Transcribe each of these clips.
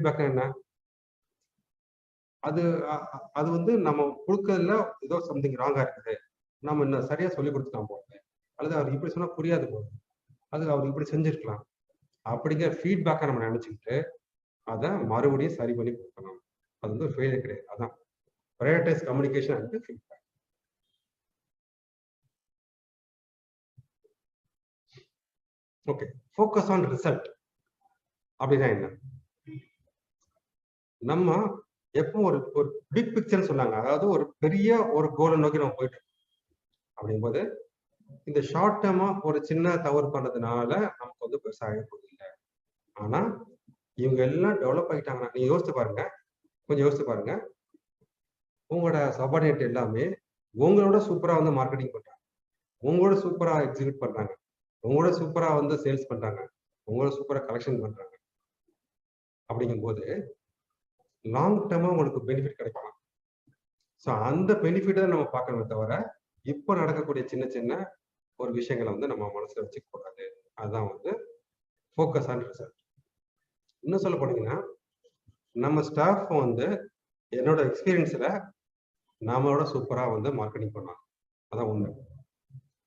Feedback என்ன? அது அது வந்து நம்ம கொடுக்கறதுல ஏதோ சம்திங் ராங்கா இருக்குது. நம்ம இன்னும் சரியா சொல்லி கொடுத்துக்கலாம் போகுது அல்லது அவர் இப்படி சொன்னா புரியாது போகுது அது அவர் இப்படி செஞ்சிருக்கலாம். அப்படிங்கிற ஃபீட்பேக்கை நம்ம நினைச்சுக்கிட்டு அதை மறுபடியும் சரி பண்ணி கொடுக்கணும். அது வந்து ஃபெயிலியர் கிடையாது. அதான். Prioritize communication and feedback okay focus on result அப்படின்னா என்ன? நம்ம எப்பவும் ஒரு ஒரு பிக் பிக்சர்னு சொன்னாங்க அதாவது ஒரு பெரிய ஒரு கோலை நோக்கி நம்ம போயிட்டு அப்படிங்கும்போது இந்த ஷார்ட் டேர்மா ஒரு சின்ன தவறு பண்ணதுனால நமக்கு வந்து பெருசாக ஆக போகுது இல்லை. ஆனா இவங்க எல்லாம் டெவலப் ஆகிட்டாங்கன்னா நீங்க யோசிச்சு பாருங்க. கொஞ்சம் யோசிச்சு பாருங்க. உங்களோட சபார்டினேட் எல்லாமே உங்களோட சூப்பரா வந்து மார்க்கெட்டிங் பண்றாங்க. உங்களோட சூப்பரா எக்ஸிக்யூட் பண்றாங்க. உங்களோட சூப்பரா வந்து சேல்ஸ் பண்றாங்க. உங்களோட சூப்பரா கலெக்ஷன் பண்றாங்க. அப்படிங்கும்போது லாங் டேர்மா உங்களுக்கு பெனிஃபிட் கிடைக்கலாம் ஸோ அந்த பெனிஃபிட்டை நம்ம பார்க்கணுமே தவிர இப்போ நடக்கக்கூடிய சின்ன சின்ன ஒரு விஷயங்களை வந்து நம்ம மனசுல வச்சுக்க கூடாது அதுதான் வந்து ஃபோக்கஸ் ஆன் ரிசல்ட் இன்னும் சொல்ல போனீங்கன்னா நம்ம ஸ்டாஃப் வந்து என்னோட எக்ஸ்பீரியன்ஸ்ல நம்மளோட சூப்பரா வந்து மார்க்கெட்டிங் பண்ணுவாங்க. அதான் உண்மை.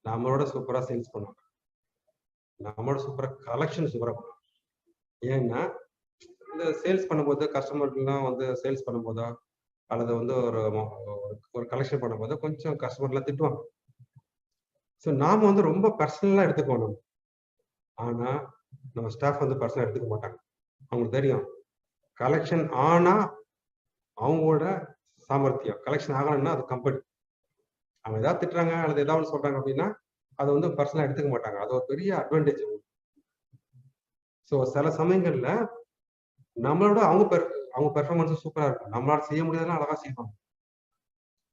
நம்மளோட சூப்பரா சேல்ஸ் பண்ணுவாங்க. நம்மளோட சூப்பரா கலெக்ஷன் சூப்பரா பண்ணுவாங்க. ஏன்னா இந்த சேல்ஸ் பண்ணும்போது கஸ்டமர்லாம் வந்து சேல்ஸ் பண்ணும்போதோ அல்லது வந்து ஒரு ஒரு கலெக்ஷன் பண்ணும்போது கொஞ்சம் கஸ்டமர்லாம் திட்டுவாங்க. ஸோ நாம வந்து ரொம்ப பர்சனலாக எடுத்துக்கணும். ஆனா நம்ம ஸ்டாஃப் வந்து பர்சனலாக எடுத்துக்க மாட்டாங்க. அவங்களுக்கு தெரியும். கலெக்ஷன் ஆனால் அவங்களோட சாமர்த்தியம். கலெக்ஷன் ஆகணும்னா அது கம்பெனி அவங்க ஏதாவது திட்டுறாங்க அல்லது ஏதாவது சொல்றாங்க அப்படின்னா அதை வந்து பர்சனலா எடுத்துக்க மாட்டாங்க. அது ஒரு பெரிய அட்வான்டேஜ் ஸோ சில சமயங்கள்ல நம்மளோட அவங்க பெர் அவங்க பெர்ஃபார்மன்ஸ் சூப்பரா இருக்கும். நம்மளால செய்ய முடியாதுன்னா அழகா செய்வாங்க.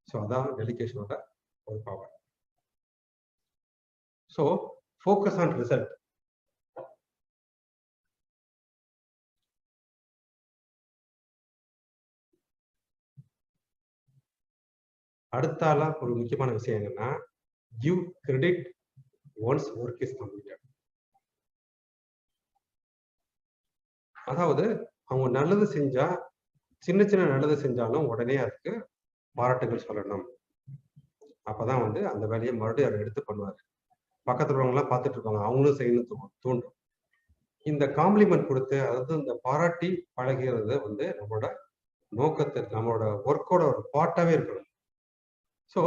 ஸோ அதான் டெலிகேஷனோட ஒரு power so focus on result அடுத்தால ஒரு முக்கியமான விஷயம் என்னன்னா give credit once work is completed அதாவது அவங்க நல்லது செஞ்சா சின்ன சின்ன நல்லது செஞ்சாலும் உடனே அதுக்கு பாராட்டுகள் சொல்லணும். அப்பதான் வந்து அந்த வேலையை மறுபடியும் அவர் எடுத்து பண்ணுவாரு பக்கத்துல உள்ளவங்கலாம் பார்த்துட்டு இருப்பாங்க. அவங்களும் செய்யணும் தூண்டும் இந்த காம்ப்ளிமெண்ட் கொடுத்து அதாவது இந்த பாராட்டி பழகிறது வந்து நம்மளோட நோக்கத்தை நம்மளோட ஒர்க்கோட ஒரு பார்ட்டாவே இருக்கணும். ஸோ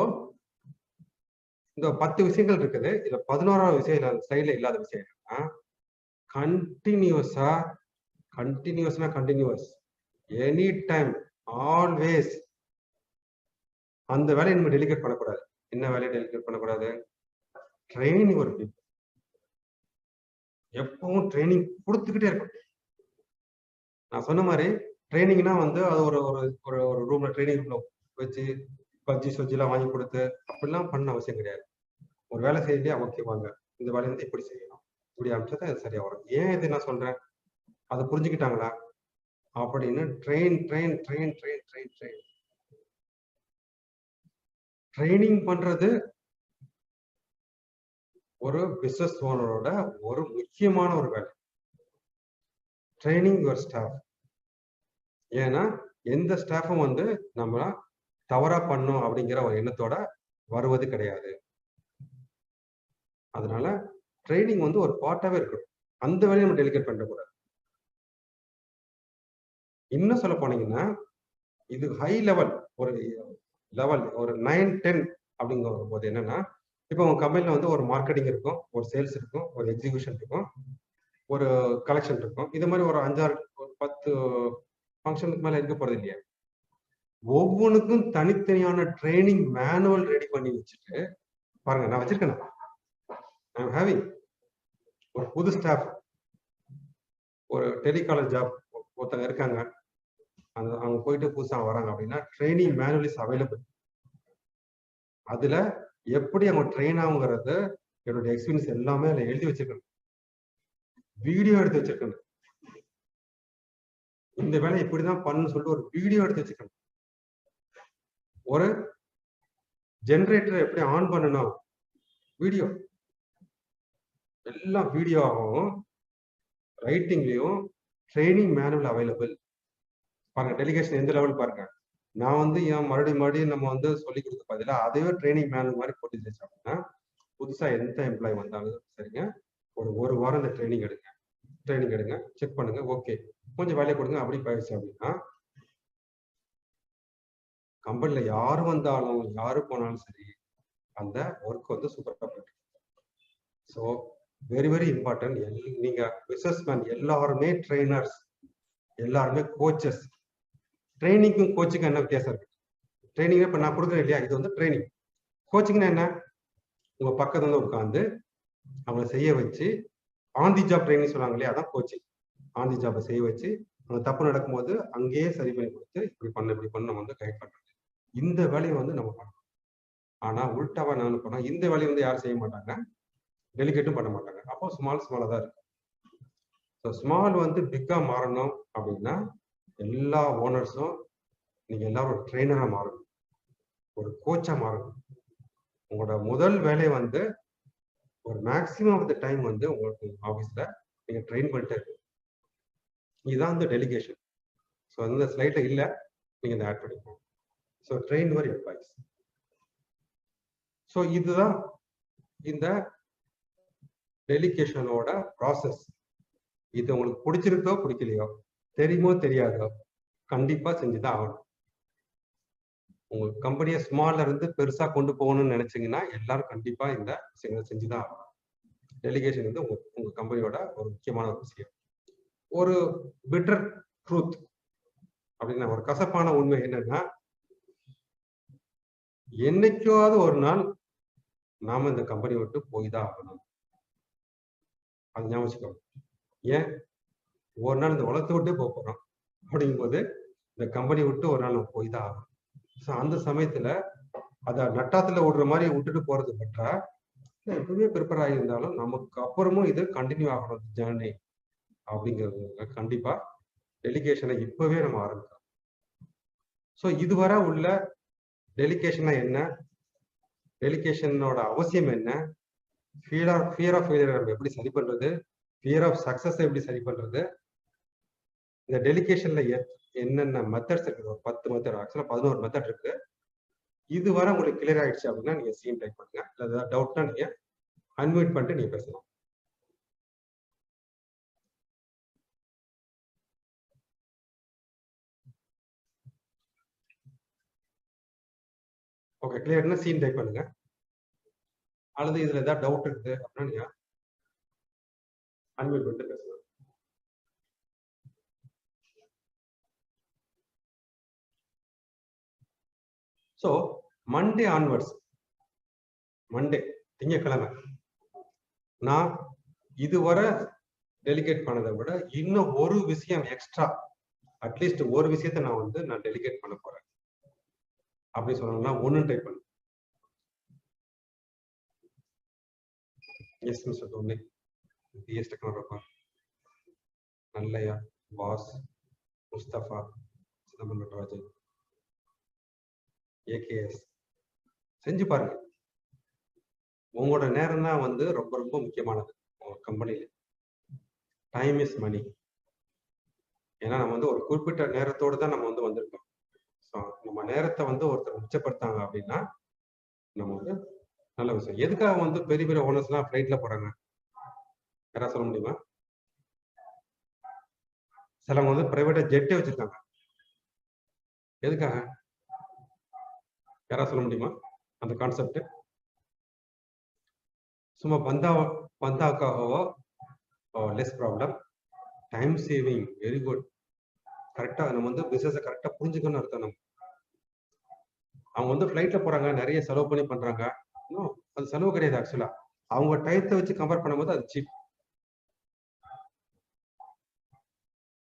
இந்த பத்து விஷயங்கள் இருக்குது. இதுல பதினோராவது விஷயம் ஸ்டைல இல்லாத விஷயம் என்னன்னா கண்டினியூஸா கண்டினியூஸ்னா கண்டினியூஸ். எனி டைம் ஆல்வேஸ் அந்த வேலையை நம்ம டெலிகேட் பண்ணக்கூடாது. என்ன வேலையை டெலிகேட் பண்ணக்கூடாது? ட்ரைனிங் ஒரு பீப்புள் எப்பவும் ட்ரைனிங் கொடுத்துக்கிட்டே இருக்கணும். நான் சொன்ன மாதிரி ட்ரைனிங்னா வந்து அது ஒரு ஒரு ஒரு ஒரு ரூம்ல ட்ரைனிங் ரூம்ல வச்சு பஜ்ஜி சொஜ்ஜிலாம் வாங்கி கொடுத்து அப்படிலாம் பண்ண அவசியம் கிடையாது. ஒரு வேலை செய்யலையே? ஓகே வாங்க. இந்த வேலையை வந்து இப்படி செய்யணும். இப்படி அமைச்சா தான் சரியா வரும். ஏன் இது நான் சொல்றேன்? அதை புரிஞ்சுக்கிட்டாங்களா? அப்படின்னு train train train train train train training பண்றது ஒரு பிசினஸ் ஓனரோட ஒரு முக்கியமான ஒரு வேலை. ட்ரைனிங் யுவர் ஸ்டாஃப் ஏன்னா எந்த ஸ்டாஃபும் வந்து நம்ம தவறா பண்ணும் அப்படிங்கிற ஒரு எண்ணத்தோட வருவது கிடையாது. அதனால ட்ரைனிங் வந்து ஒரு பார்ட்டாவே இருக்கணும். அந்த வேலையை நம்ம டெலிகேட் பண்ணக்கூடாது. இன்னும் சொல்ல போனீங்கன்னா இது ஹை லெவல் ஒரு லெவல் ஒரு நைன் டென் அப்படிங்கிற போது என்னன்னா இப்போ உங்க கம்பெனில வந்து ஒரு மார்க்கெட்டிங் இருக்கும் ஒரு சேல்ஸ் இருக்கும் ஒரு எக்ஸிகியூஷன் இருக்கும் ஒரு கலெக்ஷன் இருக்கும். இது மாதிரி ஒரு அஞ்சாறு ஒரு பத்து ஃபங்க்ஷனுக்கு மேல இருக்க போறது இல்லையா. ஒவ்வொன்றுக்கும் தனித்தனியான ட்ரைனிங் மேனுவல் ரெடி பண்ணி வச்சுட்டு பாருங்க நான் வச்சிருக்கேன் ஐ ஹேவிங் ஒரு புது ஸ்டாஃப் ஒரு டெலிகாலர் ஜாப் ஒருத்தங்க இருக்காங்க. அந்த அவங்க போயிட்டு புதுசா வராங்க அப்படின்னா ட்ரைனிங் மேனுவல் இஸ் அவைலபிள் அதுல எப்படி அவங்க ட்ரெயின் ஆகுங்கிறத என்னோட எக்ஸ்பீரியன்ஸ் எல்லாமே அதுல எழுதி வச்சிருக்கணும். வீடியோ எடுத்து வச்சிருக்கணும். இந்த வேலை இப்படிதான் பண்ணணும்னு சொல்லிட்டு ஒரு வீடியோ எடுத்து வச்சிருக்கணும். ஒரு ஜென்ரேட்டர் எப்படி ஆன் பண்ணணும்? வீடியோ எல்லாம் வீடியோவாகவும் ரைட்டிங்லயும் ட்ரைனிங் மேனுவல் அவைலபிள் பாருங்க டெலிகேஷன் எந்த லெவல் பாருங்க. நான் வந்து ஏன் மறுபடியும் மறுபடியும் நம்ம வந்து சொல்லி கொடுத்த பதிலா அதையே ட்ரைனிங் மேனுவல் மாதிரி போட்டுச்சு அப்படின்னா புதுசா எந்த எம்ப்ளாய் வந்தாலும் சரிங்க ஒரு ஒரு வாரம் இந்த ட்ரைனிங் எடுங்க. ட்ரைனிங் எடுங்க செக் பண்ணுங்க ஓகே கொஞ்சம் வேலையை கொடுங்க அப்படி போயிடுச்சு அப்படின்னா கம்பெனில யார் வந்தாலும் யாரு போனாலும் சரி அந்த ஒர்க் வந்து சூப்பராக போயிட்டு ஸோ வெரி வெரி இம்பார்ட்டன்ட் எல் நீங்க பிசினஸ் மேன் எல்லாருமே ட்ரைனர்ஸ் எல்லாருமே கோச்சஸ் ட்ரைனிங்க்கும் கோச்சிங்கும் என்ன வித்தியாசம் இருக்கு? ட்ரைனிங் இப்போ நான் கொடுக்குறேன் இல்லையா? இது வந்து ட்ரைனிங் கோச்சிங்னா என்ன? உங்கள் பக்கத்துல வந்து உட்காந்து அவங்கள செய்ய வச்சு ஆன் தி ஜாப் ட்ரைனிங் சொல்லுவாங்க இல்லையா? அதான் கோச்சிங் ஆன் தி ஜாப்பை செய்ய வச்சு அவங்க தப்பு நடக்கும்போது அங்கேயே சரி பண்ணி கொடுத்து இப்படி பண்ண இப்படி பண்ண நம்ம வந்து கைட் பண்ணுறது இந்த வேலையை வந்து நம்ம பண்ணணும். ஆனால் உள்டாவா நான் பண்ணோம் இந்த வேலையை வந்து யாரும் செய்ய மாட்டாங்க. டெலிகேட்டும் பண்ண மாட்டாங்க. அப்போ ஸ்மால் ஸ்மாலாக தான் இருக்கும் ஸோ ஸ்மால் வந்து பிக்காக மாறணும் அப்படின்னா எல்லா ஓனர்ஸும் நீங்க எல்லாரும் ட்ரெயினராக ட்ரெயினரா மாறணும். ஒரு கோச்சா மாறணும். உங்களோட முதல் வேலை வந்து ஒரு மேக்சிமம் ஆஃப் த டைம் வந்து உங்களுக்கு ஆஃபீஸ்ல நீங்க ட்ரெயின் பண்ணிட்டே இருக்கணும். இதுதான் வந்து டெலிகேஷன் ஸோ அந்த ஸ்லைட்ல இல்ல. நீங்க இந்த ஆட் பண்ணிக்கணும் so train your employees so இதுதான் இந்த டெலிகேஷனோட ப்ராசஸ் இது உங்களுக்கு பிடிச்சிருக்கோ பிடிக்கலையோ தெரியுமோ தெரியாதோ கண்டிப்பா செஞ்சுதான் ஆகணும். உங்க கம்பெனியை ஸ்மால்ல இருந்து பெருசா கொண்டு போகணும்னு நினைச்சீங்கன்னா எல்லாரும் கண்டிப்பா இந்த விஷயங்களை செஞ்சுதான் ஆகணும். டெலிகேஷன் வந்து உங்க உங்க கம்பெனியோட ஒரு முக்கியமான ஒரு விஷயம். ஒரு பெட்டர் ட்ரூத் அப்படின்னா ஒரு கசப்பான உண்மை என்னன்னா என்னைக்காவது ஒரு நாள் நாம இந்த கம்பெனி விட்டு போய் தான் ஆகணும். அது ஞாபகம் ஏன்? ஒரு நாள் இந்த உலகத்தை விட்டே போக போறோம். அப்படிங்கும்போது இந்த கம்பெனி விட்டு ஒரு நாள் நம்ம போய் தான் ஸோ அந்த சமயத்துல அத நட்டாத்துல விடுற மாதிரி விட்டுட்டு போறது பற்றா இல்லை எப்பவுமே ப்ரிப்பேர் ஆகியிருந்தாலும் நமக்கு அப்புறமும் இது கண்டினியூ ஆகணும் ஜேர்னி அப்படிங்கிறது கண்டிப்பா டெலிகேஷனை இப்பவே நம்ம ஆரம்பிக்கலாம். ஸோ இதுவரை உள்ள டெலிகேஷனா என்ன? டெலிகேஷனோட அவசியம் என்ன? Fear of fear of failure நம்ம எப்படி சரி பண்றது? ஃபியர் ஆஃப் சக்சஸ் எப்படி சரி பண்றது? இந்த டெலிகேஷன்ல என்னென்ன மெத்தட்ஸ் இருக்குது ஒரு பத்து மெத்தட் ஆக்சுவலா பதினோரு மெத்தட் இருக்கு. இது வரை உங்களுக்கு கிளியர் ஆயிடுச்சு அப்படின்னா நீங்க சீன் டைப் பண்ணுங்க. இல்லை ஏதாவது டவுட்னா நீங்க அன்மியூட் பண்ணிட்டு நீங்க பேசலாம். ஓகே கிளியர்னா சீன் டைப் பண்ணுங்க. அல்லது இதுல ஏதாவது டவுட் இருக்குது அப்படின்னா நீங்க அன்மியூட் பண்ணிட்டு பேசலாம். ஸோ மண்டே ஆன்வர்ட்ஸ் மண்டே திங்கக்கிழமை நான் இதுவரை டெலிகேட் பண்ணதை விட இன்னும் ஒரு விஷயம் எக்ஸ்ட்ரா அட்லீஸ்ட் ஒரு விஷயத்த நான் வந்து நான் டெலிகேட் பண்ண போறேன். அப்படி சொன்னாங்கன்னா ஒன்னு டைப் பண்ணு. Yes mister Dhoni BS technology Nallaiah? Boss Mustafa Chidambaram Natarajan. AKS செஞ்சு பாருங்க. உங்களோட நேரம் தான் வந்து ரொம்ப ரொம்ப முக்கியமானது உங்க கம்பெனில டைம் இஸ் மணி ஏன்னா நம்ம வந்து ஒரு குறிப்பிட்ட நேரத்தோடு தான் நம்ம வந்து வந்திருக்கோம். ஸோ நம்ம நேரத்தை வந்து ஒருத்தர் மிச்சப்படுத்தாங்க அப்படின்னா நம்ம வந்து நல்ல விஷயம். எதுக்காக வந்து பெரிய பெரிய ஓனர்ஸ்லாம் ஃப்ளைட்ல போறாங்க? யாராவது சொல்ல முடியுமா? சிலவங்க வந்து பிரைவேட்டா ஜெட்டே வச்சிருக்காங்க. எதுக்காக? யாராவது சொல்ல முடியுமா? அந்த கான்செப்ட் சும்மா பந்தா பந்தாக்காகவோ less problem time saving very good கரெக்டா நம்ம வந்து பிஸ்னஸை கரெக்டாக புரிஞ்சுக்கணும்னு அர்த்தம் நம்ம. அவங்க வந்து ஃப்ளைட்ல போறாங்க நிறைய செலவு பண்ணி பண்றாங்க. இன்னும் அது செலவு கிடையாது ஆக்சுவலாக அவங்க டயத்தை வச்சு கம்பேர் பண்ணும்போது அது சீப்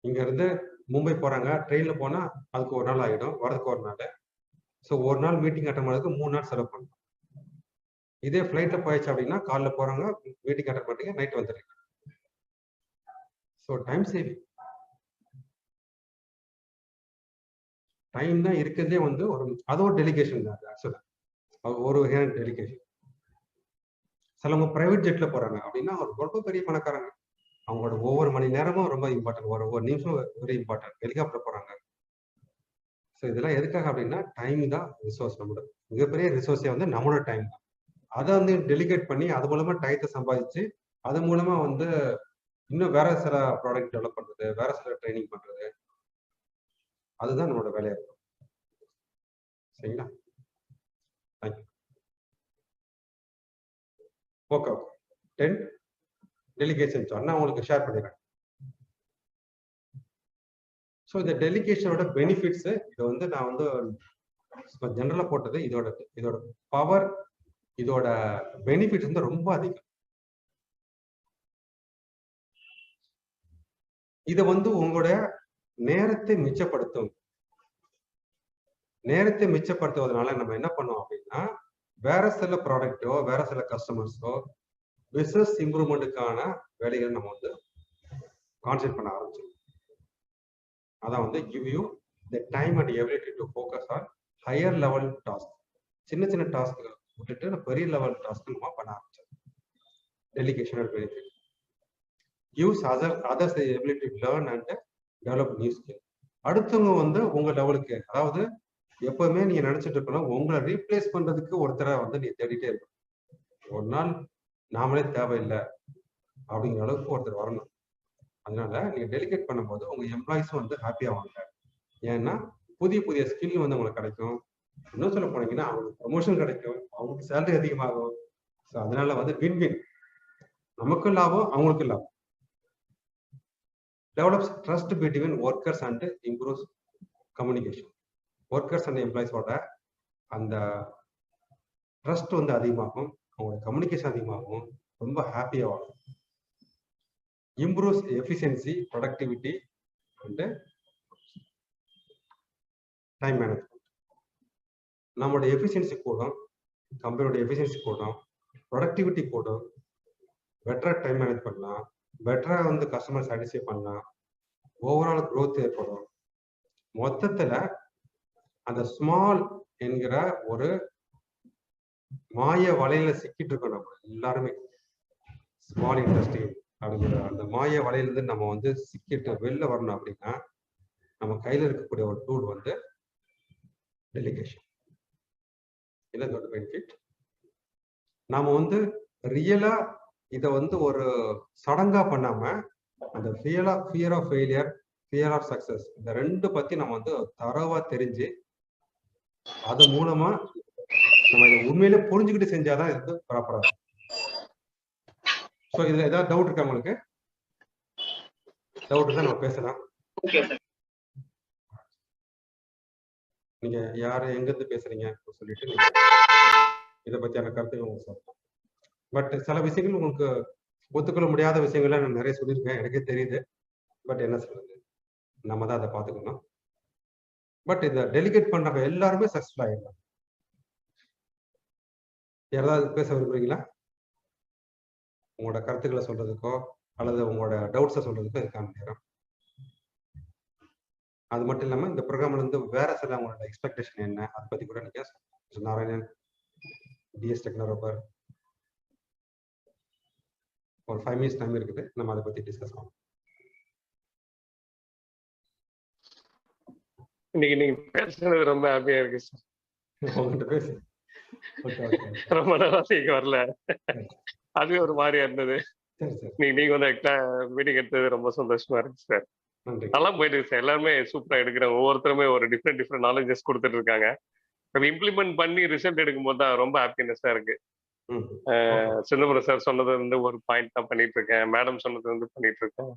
இங்க இருந்து மும்பை போறாங்க ட்ரெயின்ல போனா அதுக்கு ஒரு நாள் ஆகிடும் வரதுக்கு ஒரு நாள். ஸோ ஒரு நாள் மீட்டிங் அட்டன் பண்ணுறதுக்கு மூணு நாள் செலவு பண்ணணும் இதே ஃப்ளைட்டில் போயிடுச்சு அப்படின்னா காலைல போறாங்க மீட்டிங் அட்டன் பண்ணுறீங்க நைட் வந்துடுறீங்க. ஸோ டைம் சேவிங் டைம் தான் இருக்கிறதே வந்து ஒரு அது ஒரு டெலிகேஷன் தான் ஆக்சுவலா ஒரு வகையான டெலிகேஷன் சிலவங்க ப்ரைவேட் ஜெட்ல போறாங்க அப்படின்னா அவர் ரொம்ப பெரிய பணக்காரங்க. அவங்களோட ஒவ்வொரு மணி நேரமும் ரொம்ப இம்பார்ட்டன்ட் ஒரு ஒவ்வொரு நிமிஷம் வெரி இம்பார்ட்டன்ட் ஹெலிகாப்டர் போறாங்க. ஸோ இதெல்லாம் எதுக்காக அப்படின்னா டைம் தான் ரிசோர்ஸ் நம்மளோட. மிகப்பெரிய ரிசோர்ஸே வந்து நம்மளோட டைம் தான். அதை வந்து டெலிகேட் பண்ணி அது மூலமா டயத்தை சம்பாதிச்சு அது மூலமா வந்து இன்னும் வேற சில ப்ராடக்ட் டெவலப் பண்றது வேற சில ட்ரைனிங் பண்றது. அதுதான் நம்மளோட வேலையா இருக்கும். சரிங்களா? Thank you okay okay ten delegation sir நான் உங்களுக்கு ஷேர் பண்ணிடுறேன். ஸோ இந்த டெலிகேஷனோட பெனிஃபிட்ஸ் இதை வந்து நான் வந்து ஜென்ரலாக போட்டது இதோட இதோட பவர் இதோட பெனிஃபிட்ஸ் வந்து ரொம்ப அதிகம். இதை வந்து உங்களுடைய நேரத்தை மிச்சப்படுத்தும். நேரத்தை மிச்சப்படுத்துவதனால நம்ம என்ன பண்ணோம் அப்படின்னா வேற சில ப்ராடக்ட்டோ வேற சில கஸ்டமர்ஸோ பிசினஸ் இம்ப்ரூவ்மெண்ட்டுக்கான வேலைகள் நம்ம வந்து கான்சென்ட் பண்ண ஆரம்பிச்சிடும் அதான் வந்து give you the time and ability to focus on higher level task சின்ன சின்ன டாஸ்க் விட்டுட்டு பெரிய லெவல் டாஸ்க் நம்ம பண்ண ஆரம்பிச்சோம். டெலிகேஷனல் benefit use other others ability learn and develop new skill அடுத்தவங்க வந்து உங்க லெவலுக்கு அதாவது எப்பவுமே நீங்க நினைச்சிட்டு இருக்கணும் உங்களை ரீப்ளேஸ் பண்றதுக்கு ஒருத்தரை வந்து நீ தேடிட்டே இருக்கணும். ஒரு நாள் நாமளே தேவையில்லை அப்படிங்கிற அளவுக்கு ஒருத்தர் வரணும். அதனால நீங்க டெலிகேட் பண்ணும்போது உங்க எம்ப்ளாயிஸும் வந்து ஹாப்பி ஆவாங்க. ஏன்னா புதிய புதிய ஸ்கில் வந்து உங்களுக்கு கிடைக்கும். இன்னும் சொல்ல போனீங்கன்னா அவங்களுக்கு ப்ரொமோஷன் கிடைக்கும். அவங்களுக்கு சேலரி அதிகமாகும். ஸோ அதனால வந்து வின் வின் நமக்கும் லாபம் அவங்களுக்கும் லாபம். Develops trust between workers and improves communication workers and எம்ப்ளாயிஸோட அந்த ட்ரஸ்ட் வந்து அதிகமாகும். அவங்களோட கம்யூனிகேஷன் அதிகமாகும். ரொம்ப ஹாப்பியாகும் improves efficiency productivity and time management நம்மளோட எஃபிஷியன்சி கூடும் கம்பெனியோட எஃபிஷியன்சி கூடும் ப்ரொடக்டிவிட்டி கூடும். பெட்டராக டைம் மேனேஜ் பண்ணலாம் பெட்டராக வந்து கஸ்டமர் சாட்டிஸ்ஃபை பண்ணலாம் ஓவரால் க்ரோத் ஏற்படும். மொத்தத்தில் அந்த ஸ்மால் என்கிற ஒரு மாய வலையில சிக்கிட்டு இருக்கோம் நம்ம எல்லாருமே. ஸ்மால் இண்டஸ்ட்ரி அப்படிங்கிற அந்த மாய வலையிலிருந்து நம்ம வந்து சிக்கிட்டு வெளில வரணும் அப்படின்னா நம்ம கையில இருக்கக்கூடிய ஒரு டூல் வந்து டெலிகேஷன் என்ன இதோட பெனிஃபிட் நாம வந்து ரியலா இதை வந்து ஒரு சடங்கா பண்ணாம அந்த fear of fear of failure fear of success இந்த ரெண்டு பத்தி நம்ம வந்து தரவா தெரிஞ்சு அது மூலமா நம்ம இதை உண்மையிலே புரிஞ்சுக்கிட்டு செஞ்சாதான் இது ப்ராப்பரா இருக்கும் ஸோ இதுல ஏதாவது டவுட் இருக்கா உங்களுக்கு? டவுட் இருந்தா நம்ம பேசலாம். நீங்க யாரு எங்க இருந்து பேசுறீங்க சொல்லிட்டு நீங்க இதை பத்தியான கருத்துக்கள் உங்களுக்கு சொல்லலாம் பட் சில விஷயங்கள் உங்களுக்கு ஒத்துக்கொள்ள முடியாத விஷயங்களை நான் நிறைய சொல்லியிருக்கேன். எனக்கே தெரியுது. பட் என்ன சொல்றது? நம்ம தான் அதை பார்த்துக்கணும். பட் இதை டெலிகேட் பண்றவங்க எல்லாருமே சக்சஸ்ஃபுல் ஆயிடலாம். யாராவது பேச விரும்புறீங்களா? உங்களோட கருத்துக்களை சொல்றதுக்கோ அல்லது உங்களோட டவுட்ஸை சொல்றதுக்கோ இதுக்கான நேரம் அது மட்டும் இல்லாம இந்த ப்ரோக்ராம்ல இருந்து வேற சில உங்களோட எக்ஸ்பெக்டேஷன் என்ன? அதை பத்தி கூட நீங்க. நாராயணன் டிஎஸ் டெக்னரோபர் ஒரு ஃபைவ் மினிட்ஸ் டைம் இருக்குது. நம்ம அதை பத்தி டிஸ்கஸ் பண்ணலாம். இன்னைக்கு நீங்க பேசுனது ரொம்ப ஹாப்பியா இருக்கு சார் ரொம்ப நீங்க வரல. அதுவே ஒரு மாதிரியா இருந்தது. சரி நீங்க வந்து மீட்டிங் எடுத்தது ரொம்ப சந்தோஷமா இருக்கு சார் நல்லா போயிட்டு இருக்கு சார் எல்லாருமே சூப்பரா எடுக்கிறாங்க ஒவ்வொருத்தருமே ஒரு டிஃப்ரெண்ட் டிஃப்ரெண்ட் நாலேஜஸ் கொடுத்துட்டு இருக்காங்க. அது இம்ப்ளிமெண்ட் பண்ணி ரிசல்ட் எடுக்கும்போது தான் ரொம்ப ஹாப்பினஸ்ஸா இருக்கு. சிதம்பரம் சார் சொன்னது வந்து ஒரு பாயிண்ட் தான் பண்ணிட்டு இருக்கேன் மேடம் சொன்னது வந்து பண்ணிட்டு இருக்கேன்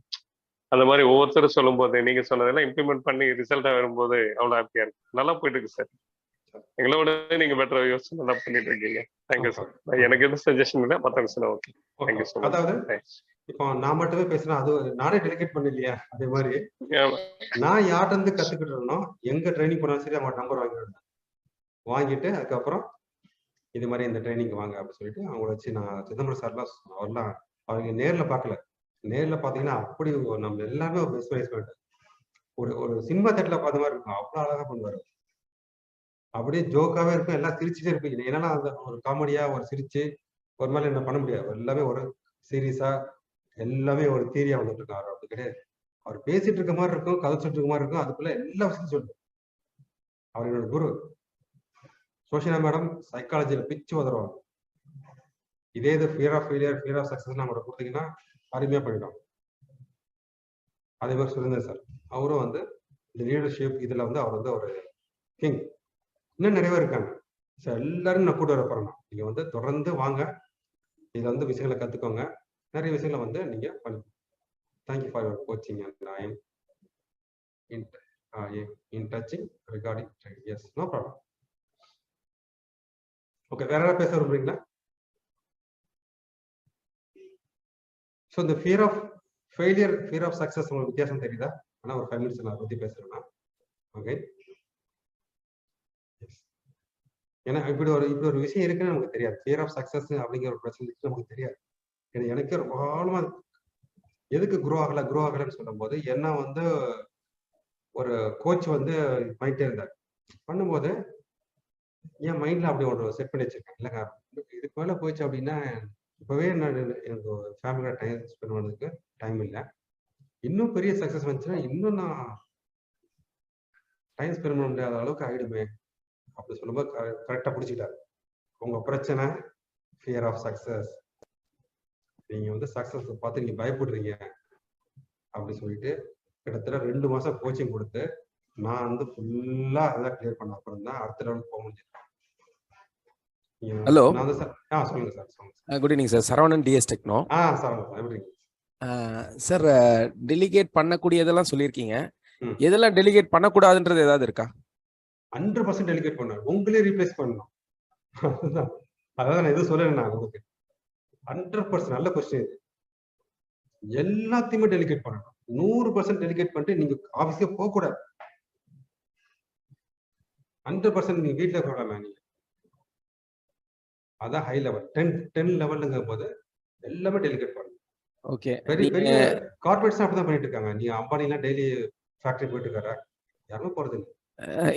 அந்த மாதிரி ஒவ்வொருத்தரும் சொல்லும்போது நீங்க சொன்னதெல்லாம் இம்ப்ளிமெண்ட் பண்ணி ரிசல்ட்டா வரும்போது அவ்வளவு ஹாப்பியா இருக்கு. நல்லா போயிட்டு இருக்கு சார் எங்களோட நீங்க பெட்டரா யோசிச்சு நல்லா பண்ணிட்டு இருக்கீங்க. தேங்க்யூ சார் எனக்கு எதுவும் சஜஷன் இல்லை மத்தவங்க சொன்னா ஓகே தேங்க்யூ ஸோ அதாவது இப்போ நான் மட்டுமே பேசுறேன் அது நானே டெலிகேட் பண்ணலையா அதே மாதிரி. நான் யார்கிட்ட இருந்து கத்துக்கிட்டேனோ எங்க ட்ரைனிங் போனாலும் சரி அவங்க நம்பர் வாங்கிடுவேன் வாங்கிட்டு அதுக்கப்புறம் இது மாதிரி இந்த ட்ரைனிங் வாங்க அப்படின்னு சொல்லிட்டு அவங்கள வச்சு நான் சிதம்பரம் சார்லாம் அவர்லாம் அவங்க நேர்ல பார்க்கல. நேர்ல பாத்தீங்கன்னா அப்படி ஒரு நம்ம எல்லாமே ஒரு மெஸ்மரைஸ்மெண்ட் ஒரு ஒரு சினிமா தேட்டர்ல பார்த்த மாதிரி இருக்கும். அவ்வளவு அழகா பண்ணுவாரு. அப்படியே ஜோக்காவே இருக்கும். எல்லாம் சிரிச்சுட்டே இருப்பீங்க. என்னன்னா அந்த ஒரு காமெடியா ஒரு சிரிச்சு ஒரு மேல என்ன பண்ண முடியாது. எல்லாமே ஒரு சீரியஸா எல்லாமே ஒரு தீரியா வந்துட்டு இருக்காரு அப்படி கிடையாது. அவர் பேசிட்டு இருக்க மாதிரி இருக்கும் கதைச்சிட்டு இருக்க மாதிரி இருக்கும். அதுக்குள்ள எல்லா விஷயத்தையும் சொல்லுவார். அவர் என்னோட குரு. சோஷியனா மேடம் சைக்காலஜியில் பிச்சு உதருவாங்க இதே இது fear of failure fear of success நம்ம கொடுத்தீங்கன்னா அருமையாக பண்ணிடும் அதே மாதிரி சுரேந்தர் சார். அவரும் வந்து இந்த லீடர்ஷிப் இதில் வந்து அவர் வந்து ஒரு கிங் இன்னும் நிறைய பேர் இருக்காங்க. ஸோ எல்லாரும் நான் கூட வர போறேன் நீங்கள் வந்து தொடர்ந்து வாங்க. இதுல வந்து விஷயங்களை கற்றுக்கோங்க நிறைய விஷயங்களை வந்து நீங்கள் பண்ணி. Thank you for your coaching and I am in in touching regarding yes no problem okay வேற யாராவது பேச விரும்புறீங்களா? ஸோ இந்த fear of failure fear of success உங்களுக்கு வித்தியாசம் தெரியுதா? ஆனால் ஒரு ஃபைவ் மினிட்ஸ் நான் அதை பற்றி பேசுறேன்னா ஓகே ஏன்னா இப்படி ஒரு இப்படி ஒரு விஷயம் இருக்குன்னு நமக்கு தெரியாது. ஃபியர் ஆஃப் சக்ஸஸ் அப்படிங்கிற ஒரு பிரச்சனை நமக்கு தெரியாது. ஏன்னா எனக்கே ரொம்ப காலமா எதுக்கு குரோ ஆகல குரோ ஆகலன்னு சொல்லும்போது என்ன வந்து ஒரு கோச் வந்து பண்ணிட்டே இருந்தார். பண்ணும்போது என் மைண்ட்ல அப்படி ஒரு செட் பண்ணி வச்சிருக்கேன். இல்லைங்க இதுக்கு மேல போயிடுச்சு அப்படின்னா இப்பவே நான் எனக்கு ஃபேமிலியோட டைம் ஸ்பெண்ட் பண்ணதுக்கு டைம் இல்லை. இன்னும் பெரிய சக்சஸ் வந்துச்சுன்னா இன்னும் நான் டைம் ஸ்பெண்ட் பண்ண முடியாத அளவுக்கு ஆயிடுமே. அப்படி சொல்லும்போது கரெக்டாக பிடிச்சிட்டாரு உங்க பிரச்சனை ஃபியர் ஆஃப் சக்சஸ் நீங்க வந்து சக்சஸ் பார்த்து நீங்க பயப்படுறீங்க. அப்படி சொல்லிட்டு கிட்டத்தட்ட ரெண்டு மாசம் கோச்சிங் கொடுத்து நான் வந்து ஃபுல்லா அதான் கிளியர் பண்ண அப்புறம் தான் அடுத்த லெவலுக்கு போக முடிஞ்சது. சார் ஆ சொல்லுங்க சார் சொல்லுங்க good evening sir Saravanan TS techno ஆ சார் எப்படி இருக்கீங்க? சார் டெலிகேட் பண்ணக்கூடியதெல்லாம் சொல்லியிருக்கீங்க. எதெல்லாம் டெலிகேட் பண்ணக்கூடாதுன்றது ஏதாவது இருக்கா? ஹண்ட்ரட் பர்சன்ட் டெலிகேட் பண்ணணும். உங்களே ரீப்ளேஸ் பண்ணணும். அதுதான். அதான் நான் எதுவும் சொல்லலை நான் உங்களுக்கு ஹண்ட்ரட் பர்சன்ட் நல்ல கொஸ்டின் இது. எல்லாத்தையுமே டெலிகேட் பண்ணணும். நூறு பர்சன்ட் டெலிகேட் பண்ணிட்டு நீங்க ஆஃபீஸ்க்கே போக கூடாது ஹண்ட்ரட் பர்சன்ட் நீங்க வீட்டில் சொல்லலாம் நீங்க? அதான் ஹை லெவல் டென் டென் லெவலுங்கும் போது எல்லாமே டெலிகேட் பண்ணணும். ஓகே பெரிய பெரிய கார்பரேட்ஸ் அப்படிதான் பண்ணிட்டு இருக்காங்க. நீ அம்பானிலாம் டெய்லி ஃபேக்டரி போயிட்டு இருக்காரு? யாருமே போறது இல்லை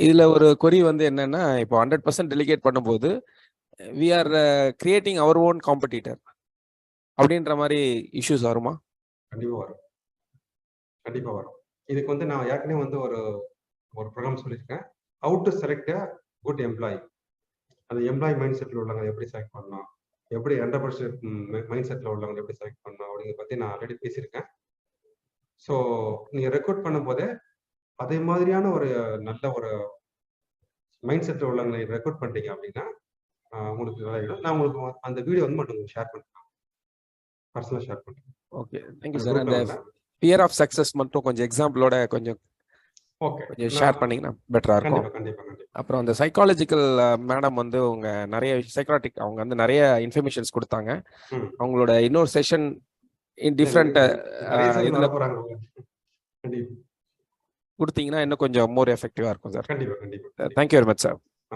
இதில் ஒரு கொரி வந்து என்னன்னா இப்போ ஹண்ட்ரட் பர்சன்ட் டெலிகேட் பண்ணும்போது we are creating our own competitor அப்படின்ற மாதிரி இஷ்யூஸ் வருமா? கண்டிப்பாக வரும். கண்டிப்பாக வரும். இதுக்கு வந்து நான் ஏற்கனவே வந்து ஒரு ஒரு ப்ரோக்ராம் சொல்லியிருக்கேன். How to select a good employee அந்த எம்ப்ளாயி மைண்ட் செட்டில் உள்ளவங்க எப்படி செலக்ட் பண்ணலாம் எப்படி என்டர்பிரனர் மைண்ட் செட்டில் உள்ளவங்க எப்படி செலக்ட் பண்ணலாம் அப்படிங்கிறத பற்றி நான் ஆல்ரெடி பேசியிருக்கேன். ஸோ நீங்கள் ரெக்ரூட் பண்ணும்போதே அதே மாதிரியான ஒரு நல்ல ஒரு மைண்ட் செட்டில் உள்ளவங்களை ரெக்ரூட் பண்ணிட்டீங்க அப்படின்னா உங்களுக்கு நல்லா நான் உங்களுக்கு அந்த வீடியோ வந்து மட்டும் ஷேர் பண்ணுறேன் பர்சனலாக ஷேர் பண்ணுறேன் ஓகே. தேங்க்யூ சார் அந்த ஃபியர் ஆஃப் சக்சஸ் மட்டும் கொஞ்சம் எக்ஸாம்பிளோட கொஞ்சம் ஓகே. கொஞ்சம் ஷேர் பண்ணீங்கன்னா பெட்டரா இருக்கும். கண்டிப்பா அப்புறம் அந்த சைக்காலஜிக்கல் மேடம் வந்து உங்க நிறைய சைக்காட்டிக் அவங்க வந்து நிறைய இன்ஃபர்மேஷன்ஸ் கொடுத்தாங்க. அவங்களோட இன்னொரு செஷன் இன் டிஃப்ரெண்ட் இதுல வர போறாங்க அவங்க. கண்டிப்பா கொடுத்தீங்கன்னா இன்னும் கொஞ்சம் மோர் எஃபெக்டிவா இருக்கும் சார் கண்டிப்பா கண்டிப்பா. Thank you very much sir